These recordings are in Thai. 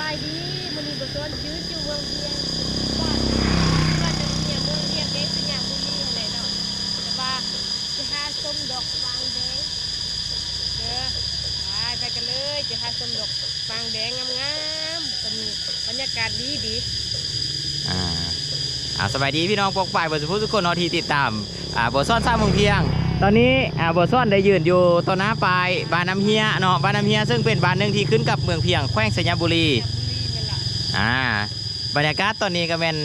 บายดีมันมีบทสอนชื่ออยู่เมืองเพียงบ้านบ้านจะเพียงเมืองเพียงเด็กสยามบุรีอะไรเนาะแต่ว่าจะหาส้มดอกฟางแดงเด้อไปไปกันเลยจะหาส้มดอกฟางแดงงามๆตอนนี้บรรยากาศดีดีอ่าอ่าสบายดีพี่น้องปกป่ายบทสุภุทุกคนนาะที่ติดตามอ่าบทซ่อนสร้างเมืองเพียง ตอนนี้อ่าบทซ่อนได้ยืนอยู่ต้นน้าปลายบ้านน้ำเฮียเนาะบ้านน้ำเฮียซึ่งเป็นบ้านหนึ่งที่ขึ้นกับเมืองเพียงแขวงสัญญาบุรีสยามบุรีนั่นแหละอ่าบรรยากาศตอนนี้ก็เป็น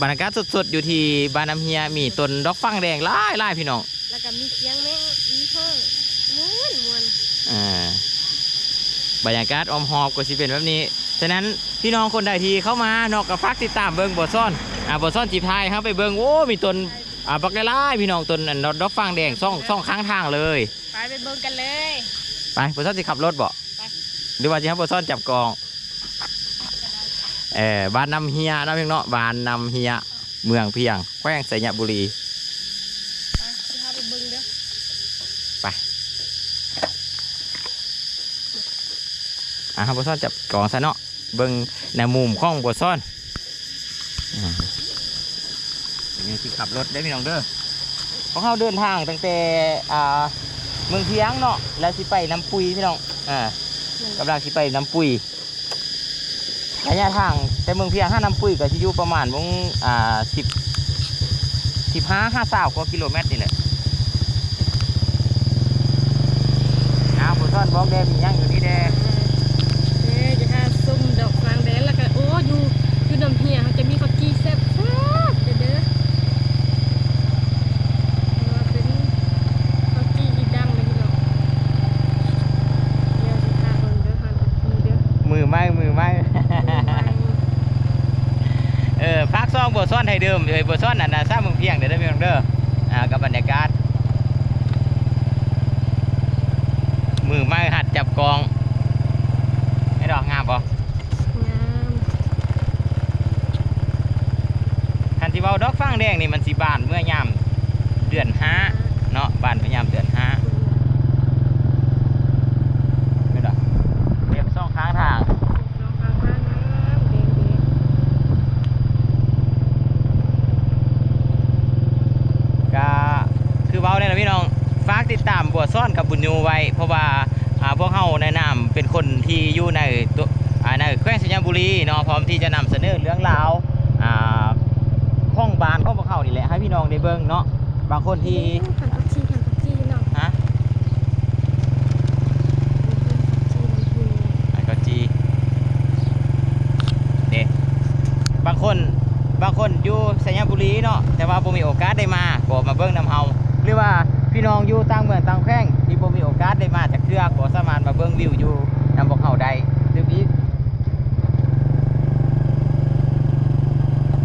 บรรยากาศสดๆอยู่ที่บ้านน้ำเฮียมีต้นดอกฟังแดงหลายหลายพี่น้องแล้วก็มีเสียงแมงมีห้องม้วนม้วนอ่าบรรยากาศออมหอบก็สิเป็นแบบนี้ฉะนั้นพี่น้องคนใดที่เข้ามานอกกับฟักติดตามเบิ้งบทซ่อนอ่าบทซ่อนจีบไทยครับไปเบิ้งโอ้มีต้น อ่าบักหลายๆพี่น้องต้นอันดอกฟังแดงซ่องซ่องข้างทางเลย ไปไปเบิ่งกันเลยไปบทซ่อนจะขับรถบ่ไปหรือว่าจะให้บทซ่อนจับกองเออบ้านนำเฮียนะเพียงเนาะบ้านนำเฮียเมืองเพียงแขวงสัญญาบุรีไปสิพาไปเบิ่งเด้ออะครับบทซ่อนจับกองซะเนาะเบิ้งในมุมข้องบทซ่อนอ่า นี่ที่ขับรถได้พี่น้องเด้อของเขาเดินทางตั้งแต่อ่าเมืองเพียงเนาะแล้วสิไปน้ำปุยพี่น้องอ่ากำลังสิไปน้ำปุยระยะทางแต่เมืองเพียงห้าน้ำปุยก็สิอยู่ประมาณวงอ่าสิบสิบห้าห้าสาวกว่ากิโลเมตรนี่แหละอ้าวบทซ่อนบอกแดงมีหยังอยู่นี่แดง เอ้ยจะหาส้มดอกฟางแดงแล้วก็โอ้อยู่อยู่น้ำเฮียเขาจะมีข้าวจีแซ่บแซ่บเด้อเด้อว่าเป็นข้าวจีที่ดังเลยพี่น้องเดี๋ยวสิพาเบิ่งเด้อหาข้าวจีเด้อ มือไม้มือไม้ เอ อพักซ่องบทซ่อนไทยเดิมเลยบทซ่อนอันนั้นสร้างเมืองเพียงเดี๋ยวได้เพียงเด้ออ่ากับบรรยากาศ มือไม้หัดจับกองไม่ดอกงามปะงามคันที่เว้าดอกฟางแดงนี่มันสีบานเมื่อยามเดือนห้าเนาะบานพยายามเดือนห้าไม่ดอกเรียบซ่องข้างทาง ดอกฟางงามๆแดง ก็คือ เว้าเนี่ยนะพี่น้องฝากติดตามบวซ่อนกับบุญยูไว้ เพราะว่าอ่าพวกเฮาในนามเป็นคนที่อยู่ในตัวอ่าในแขวงสัญญาบุรีเนาะพร้อมที่จะนำเสนอเรื่องราวอ่าข้องบานของพวกเฮานี่แหละให้พี่น้องได้เบิ่งเนาะบางคนๆที่หันผักชีหันผักชีเนาะฮะอันก็จีเด็บางคนบางคนอยู่สัญญาบุรีเนาะแต่ว่าบ่มีโอกาสได้มาก็มาเบิ่งนำเฮา หรือว่าพี่น้องอยู่ต่างเมืองต่างแข้งที่บ่มีโอกาสได้มาจากเครือขอสมานมาเบิ่งวิวอยู่นำพวกเฮาได้ซึ่งอีก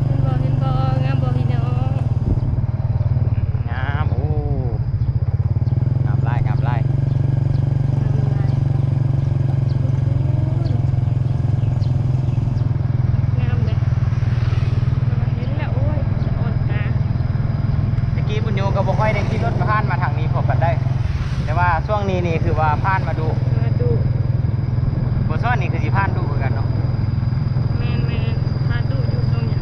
เห็นบ่เห็นบ่งามบ่พี่น้อง งามโอ้งามหลายงามหลาย งามเลยเห็นแล้วโอ้ยอ่อนตา ตะกี้บุญโยก็บ่ค่อยได้ขี่รถผ่านมาทางนี้พบกันได้ แต่ว่าช่วง นี้นี่คือว่าผ่านมาดูมาดูบ่ซ้อนนี่คือสิผ่านดูเหมือนกันเนาะแมนแมนพาดูอยู่ตรงเนี้ย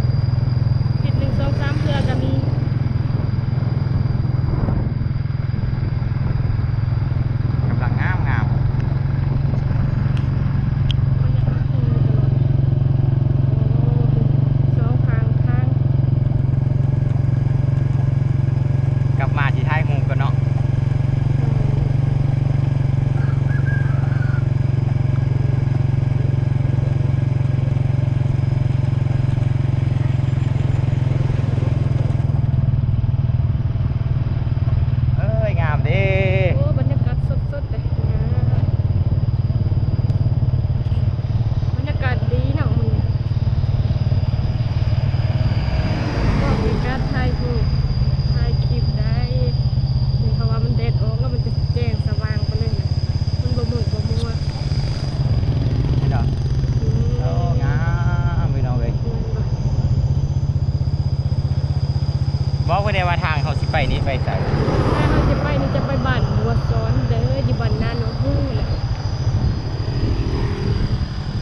ผิดหนึ่งสองสามเพื่อก็มี ไปใส่ถ้าเราจะไปนี่จะไปบ้านหัวซ้อนเด้อยี่บ้านนาโนพึ่งแหละ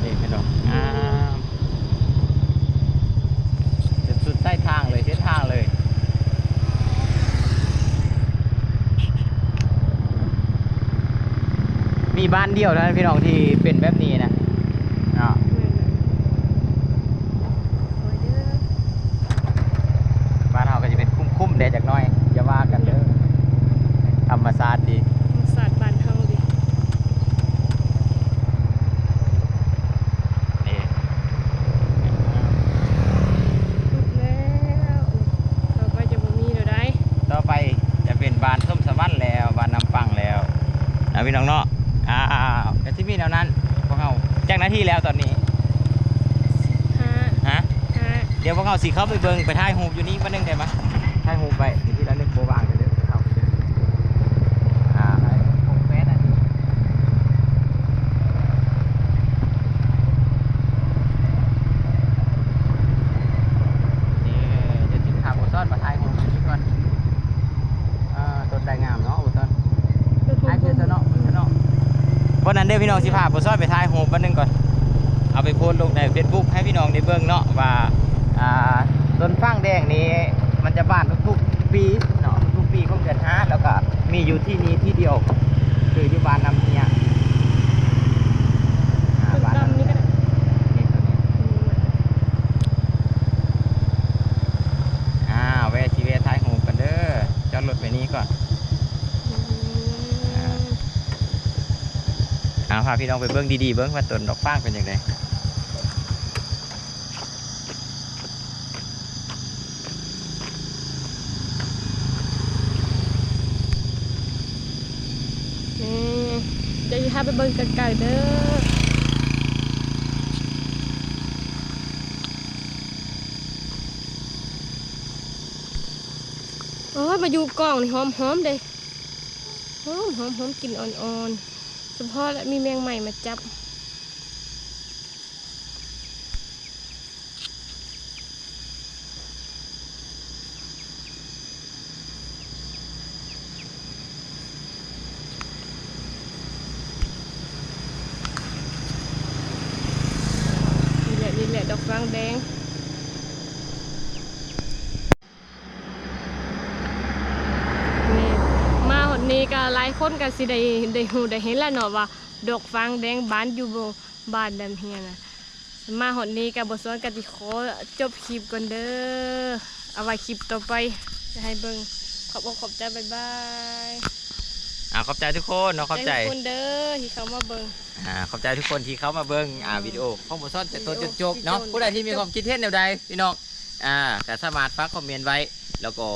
เด็กขนมอ่าจะสุดใต้ทางเลยเส้นทางเลยมีบ้านเดียวนะพี่น้องที่เป็นแบบนี้นะบ้านเราจะเป็นคุ้มๆเด้จากน้อย หน้าที่แล้วตอนนี้ห้าฮะห้าเดี๋ยวพวกเราสิเข้าไปเบิ่งไปถ่ายรูปอยู่นี่วันหนึงได้ไหมถ่ายรูปไปที่ละนึงโบว่างเดี๋ยวเดี๋ยวเข้าไปเจออ่าให้ผมแฟนอันนี้นี่เดี๋ยวสิพาโบซ้อนมาถ่ายรูปอยู่นี่ก่อนอ่าต้นได้งามเนาะโบซ้อน ถ่ายเพื่อนซะเนาะเพื่อนซะเนาะวันนั้น เด้อพี่น้องสิพาผมซ้อนไปถ่ายโฮมวันหนึงก่อน เอาไปโพสต์ลงในเฟซบุ๊กให้พี่น้องได้เบิ่งเนาะว่าอ่าต้นฟางแดงนี้มันจะบานทุกๆปีเนาะทุกปีของเดือนห้าแล้วก็มีอยู่ที่นี้ที่เดียว คืออยู่บ้านน้ำเนียอ่า ต้น บ้าน ดำนี่ก็ได้ นี่ตัวนี้อ่าแวะชีเวะท้ายหูกันเด้อจอดรถไปนี้ก่อน อืม อ่าพาพี่น้องไปเบิ่งดีๆ เบิ่งว่าต้นดอกฟางเป็นยังไงนี่เดี๋ยวจะพาไปเบิ่งไกลๆเด้อโอ้ยมาอยู่กล่องนี่หอมๆเด้หอมหอมหอมกลิ่นอ่อนๆ เฉพาะและมีแมงใหม่มาจับ นี่แหละนี่แหละดอกฟางแดงนี่มาหด นี้ก็หลายคนก็สิได้ได้ฮู้ได้เห็นแล้วเนาะว่า ดอกฟางแดงบ้านอยู่บ่บ้านดำเฮียนะมาหดนี้ก็บ่สวนกันสิขอจบคลิปก่อนเด้อเอาไว้คลิปต่อไปจะให้เบิ่งขอบอกขอบใจบ๊ายบายอ่าขอบใจทุกคนเนาะขอบใจทุกคนเด้อที่เขามาเบิ่งอ่าขอบใจทุกคนที่เข้ามาเบิ่งอ่าวิดีโอของบทสอนแต่ต้นจนจบเนาะวิดีโอผู้ใดที่มีความคิดเห็นแนวใดพี่น้องอ่าก็สามารถฝากคอมเมนต์ไว้แล้วก็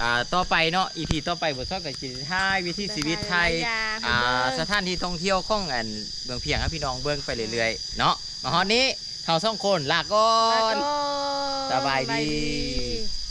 อ่าต่อไปเนาะอีพีต่อไปบทสอนกับชีวิตไทยวิถีชีวิตไทยหลาๆให้อ่าเบิ่งสถานที่ท่องเที่ยวของอันเมืองเพียงให้พี่น้องเบิ่งไปเรื่อยๆเนาะมาฮอดนี้เขาสองคนลาก่อนลาก่อนสบายดีสบาย